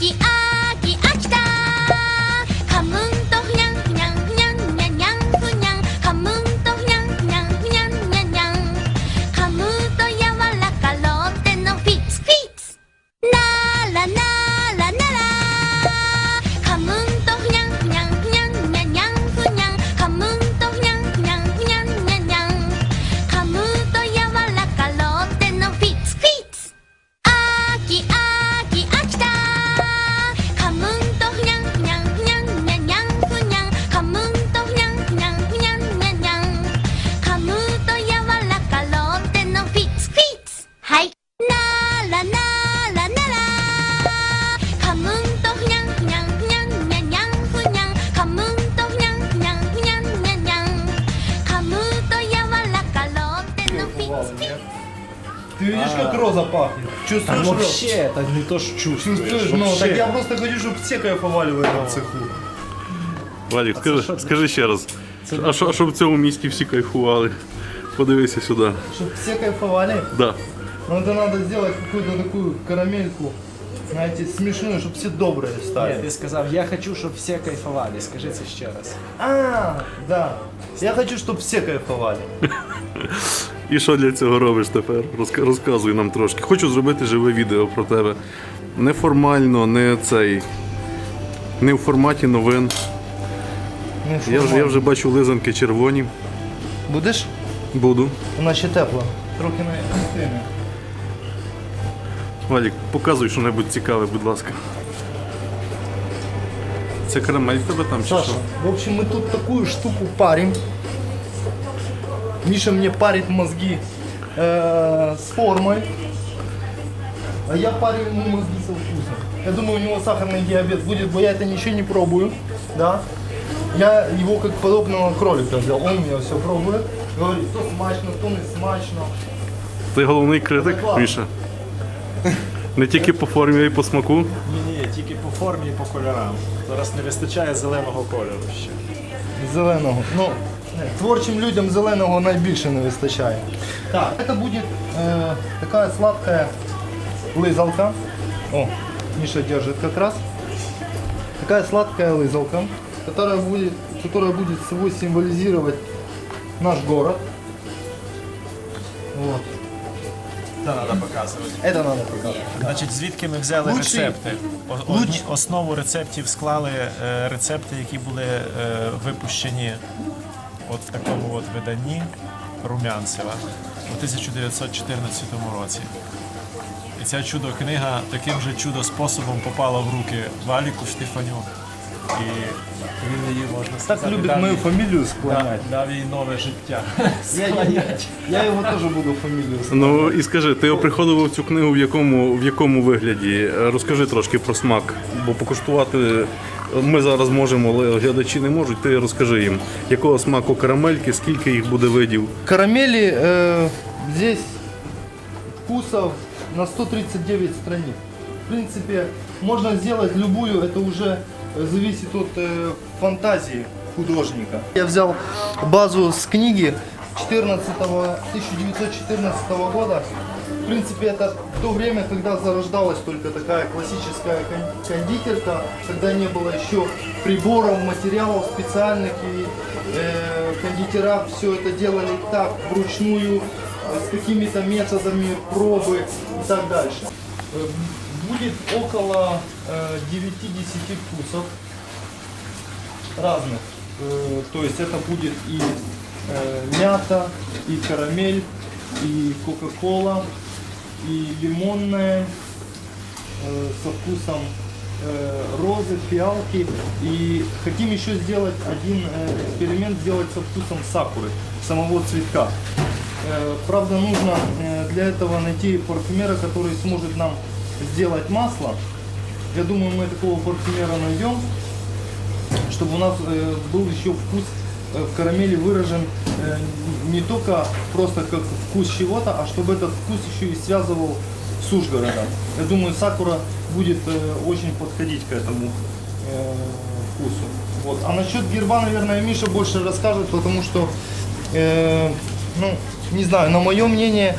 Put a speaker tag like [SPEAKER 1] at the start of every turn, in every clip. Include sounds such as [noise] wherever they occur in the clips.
[SPEAKER 1] 一二。
[SPEAKER 2] Ты видишь, как роза пахнет? Чувствуешь? розу?
[SPEAKER 3] Вообще, это не то, что чувствуешь.
[SPEAKER 2] Чувствуешь? Ну,
[SPEAKER 3] Вообще.
[SPEAKER 2] так я просто хочу, чтобы все кайфовали в этом цеху.
[SPEAKER 4] Валік, скажи, скажи ще раз. А що, а щоб в цьому місті всі кайфували? Подивися сюди.
[SPEAKER 2] Чтобы все кайфовали,
[SPEAKER 4] Да.
[SPEAKER 2] ну это надо сделать какую-то такую карамельку, знаете, смешную, чтобы все добрые
[SPEAKER 3] Нет,
[SPEAKER 2] стали.
[SPEAKER 3] ты сказал, я хочу, чтобы все кайфовали. Скажи це ще раз.
[SPEAKER 2] А, да. Я хочу, чтобы все кайфовали. [laughs]
[SPEAKER 4] І що для цього робиш тепер? Розказуй нам трошки. Хочу зробити живе відео про тебе. Неформально, не цей. Не в форматі новин. Я вже, я вже бачу лизанки червоні.
[SPEAKER 2] Будеш?
[SPEAKER 4] Буду.
[SPEAKER 2] Вона ще тепла. Трохи на частини.
[SPEAKER 4] Валік, показуй що-небудь цікаве, будь ласка. Це карамель в тебе там чи
[SPEAKER 2] Саша,
[SPEAKER 4] що?
[SPEAKER 2] в общем, мы тут такую штуку парим. Миша мне парит мозги э, с формой, а я парю ему мозги со вкусом. Я думаю, у него сахарный диабет будет, бо я это ничего не пробую, да. Я его как подобного кролика взял, он у меня все пробует, говорит, то смачно, то не смачно.
[SPEAKER 4] Ти головний критик,
[SPEAKER 2] Класно.
[SPEAKER 4] Міша. Не тільки по формі, а й по смаку.
[SPEAKER 5] Ні, ні, тільки по формі і по кольорам. Зараз не вистачає зеленого кольору ще.
[SPEAKER 2] Зеленого. Ну, творчим людям зеленого найбільше не вистачає. Так, це буде е, така сладкая лизалка. О, Миша держит как раз. Такая сладкая лызалка, которая будет, которая будет собой символизировать наш город. Вот.
[SPEAKER 5] Це треба показувати.
[SPEAKER 2] Это надо показать.
[SPEAKER 5] Значить, звідки ми взяли
[SPEAKER 2] Лучший-
[SPEAKER 5] рецепти? О- одні- основу рецептів склали е, рецепти, які були е, випущені от в такому от виданні Румянцева у 1914 році. І ця чудо-книга таким же чудо-способом попала в руки Валіку Штефаню. І він її можна
[SPEAKER 2] Так
[SPEAKER 5] сказати.
[SPEAKER 2] любит
[SPEAKER 5] дав
[SPEAKER 2] мою
[SPEAKER 5] їй-
[SPEAKER 2] фамилию
[SPEAKER 5] дав,
[SPEAKER 2] склонять.
[SPEAKER 5] дав їй нове життя.
[SPEAKER 2] Я, я, я его тоже буду фамилию склонять.
[SPEAKER 4] Ну і скажи, ти оприходував цю книгу в якому, в якому вигляді? Розкажи трошки про смак, бо покуштувати ми зараз можемо, але глядачі не можуть. Ти розкажи їм, якого смаку карамельки, скільки їх буде видів.
[SPEAKER 2] Карамели э, здесь вкусов на 139 страниц. В принципе, можно сделать любую, это уже э, зависит от э, фантазии художника. Я взял базу с книги 14 1914 года. В принципе, это то время, когда зарождалась только такая классическая кон- кондитерка, когда не было еще приборов, материалов специальных, и э, кондитера все это делали так, вручную, э, с какими-то методами пробы и так дальше. Э, Будет около э, 9-10 вкусов разных. Э, То есть это будет и э, мята, и карамель, и кока-кола, и лимонная э, со вкусом э, розы, фиалки. И хотим еще сделать один э, эксперимент, сделать со вкусом сакуры, самого цветка. Правда, нужно для этого найти парфюмера, который сможет нам сделать масло. Я думаю, мы такого парфюмера найдем чтобы у нас был еще вкус в карамели выражен э, не только просто как вкус чего-то, а чтобы этот вкус еще и связывал с Ужгородом. Я думаю, Сакура будет э, очень подходить к этому э, вкусу. Вот. А насчет герба, наверное, Миша больше расскажет, потому что, э, ну, не знаю, на мое мнение,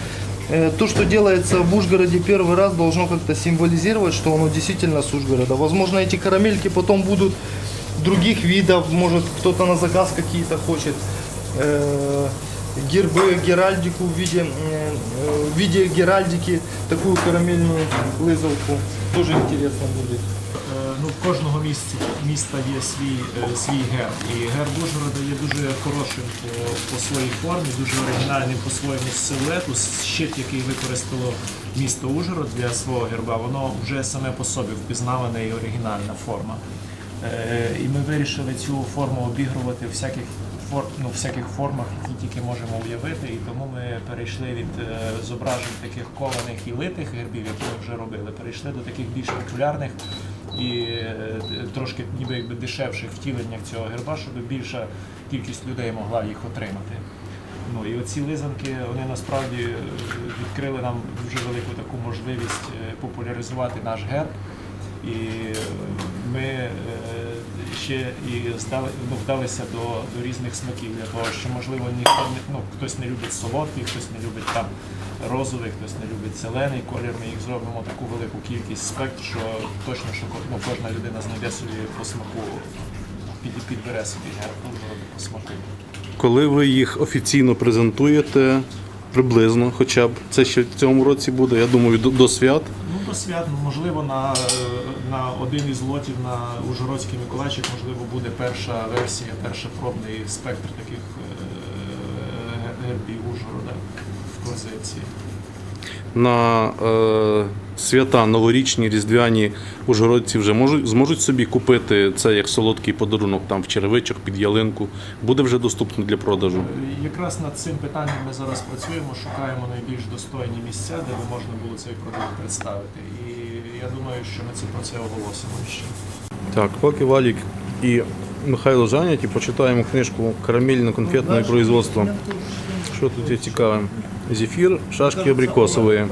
[SPEAKER 2] э, то, что делается в Ужгороде первый раз, должно как-то символизировать, что оно действительно с Ужгорода. Возможно, эти карамельки потом будут других видов, может кто-то на заказ какие-то хочет. Э, гербы, геральдику в виде, э, э, в виде геральдики, такую карамельную лызовку. Тоже интересно будет.
[SPEAKER 5] Е, Ну, в кожного місця, міста є свій, е, свій герб. І герб Ужгорода є дуже хорошим по, по своїй формі, дуже оригінальним по своєму силуету. Щит, який використало місто Ужгород для свого герба, воно вже саме по собі впізнавана і оригінальна форма. Е, І ми вирішили цю форму обігрувати в всяких, ну, всяких формах, які тільки можемо уявити. І тому ми перейшли від е, зображень таких кованих і литих гербів, які ми вже робили, перейшли до таких більш популярних і е, трошки ніби якби дешевших втіленнях цього герба, щоб більша кількість людей могла їх отримати. Ну і оці лизанки вони насправді відкрили нам дуже велику таку можливість популяризувати наш герб. І ми ще і здали, ну, вдалися до, до різних смаків для того, що можливо ніхто не ну, хтось не любить солодкий, хтось не любить там розовий, хтось не любить зелений колір. Ми їх зробимо таку велику кількість спектр, що точно що ну, кожна людина знайде собі по смаку, під, підбере собі герб по смаку.
[SPEAKER 4] Коли ви їх офіційно презентуєте, приблизно, хоча б це ще в цьому році буде, я думаю, до, до свят.
[SPEAKER 5] Свят, можливо, на, е, на один із лотів на Ужгородський Миколайчик, можливо, буде перша версія, перший пробний спектр таких е, гербів Ужгорода в позиції.
[SPEAKER 4] На е, свята новорічні, різдвяні ужгородці вже можуть зможуть собі купити це як солодкий подарунок там в черевичок під ялинку. Буде вже доступно для продажу.
[SPEAKER 5] Е, Якраз над цим питанням ми зараз працюємо, шукаємо найбільш достойні місця, де би можна було цей продукт представити. І я думаю, що ми це про це оголосимо ще.
[SPEAKER 4] Так, поки Валік і Михайло зайняті, почитаємо книжку Карамельно-конфетне производство. Що тут є цікаве? Зефир, шашки абрикосовые,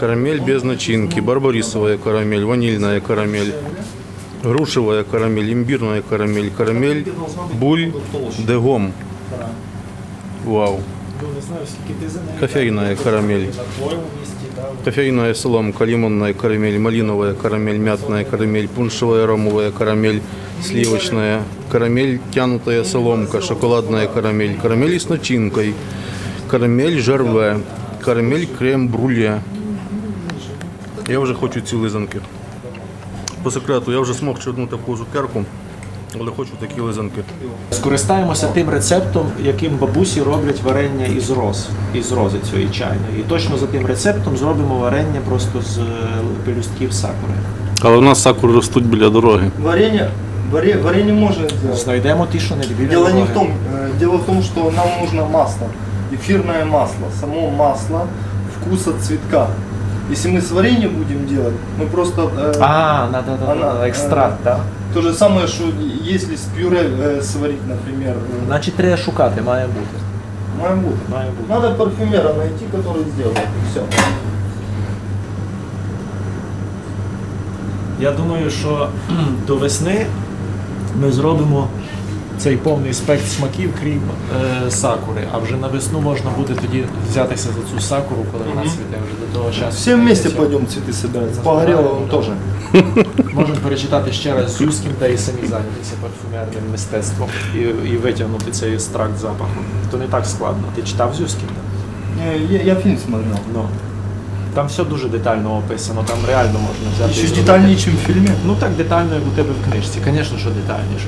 [SPEAKER 4] карамель без начинки, барбарисовая карамель, ванильная карамель, грушевая карамель, имбирная карамель, карамель, буль, дегом. Вау. Кофейная карамель. Кофейная соломка, лимонная карамель, малиновая карамель, мятная карамель, пуншевая ромовая карамель, сливочная карамель, тянутая соломка, шоколадная карамель, карамель с начинкой, карамель жарве, карамель крем-бруле. Я вже хочу ці лизанки. По секрету, я вже смокчу одну таку цукерку, але хочу такі лизанки.
[SPEAKER 5] Скористаємося тим рецептом, яким бабусі роблять варення із роз, із рози цієї чайної. І точно за тим рецептом зробимо варення просто з е, пелюстків сакури.
[SPEAKER 4] Але в нас сакури ростуть біля дороги.
[SPEAKER 2] Варенье, варе- варенье можно сделать.
[SPEAKER 5] Знайдемо ті, що не біля
[SPEAKER 2] Дело не
[SPEAKER 5] дороги.
[SPEAKER 2] в том, э, дело в том, что нам нужно масло, эфирное масло, само масло вкуса цветка. Если мы с вареньем будем делать, мы просто э,
[SPEAKER 5] А, надо, надо,
[SPEAKER 2] Вона,
[SPEAKER 5] надо, екстракт, так?
[SPEAKER 2] то же самое, что если с пюре э, сварить, например, э,
[SPEAKER 5] Значить, треба шукати, має бути.
[SPEAKER 2] має бути.
[SPEAKER 5] Має бути.
[SPEAKER 2] Надо парфюмера найти, который сделает, и все.
[SPEAKER 5] Я думаю, що [clears throat] до весни ми зробимо цей повний спектр смаків, крім е, сакури. А вже на весну можна буде тоді взятися за цю сакуру, коли вона цвіте вже до того часу.
[SPEAKER 2] Все вместе
[SPEAKER 5] Цього.
[SPEAKER 2] пойдем цветы собирать. С Погореловым тоже.
[SPEAKER 5] Можемо перечитати ще раз Зюскін та і самі зайнятися парфюмерним мистецтвом і, і витягнути цей екстракт запаху. То не так складно. Ти читав Зюскін?
[SPEAKER 2] Э, Я, я фильм смотрел.
[SPEAKER 5] Ну. Там все дуже детально описано, там реально можна взяти. і
[SPEAKER 2] Еще
[SPEAKER 5] зробити.
[SPEAKER 2] детальнее, чем в фильме.
[SPEAKER 5] Ну так детально, як у тебе в книжці. Звісно, що детальніше.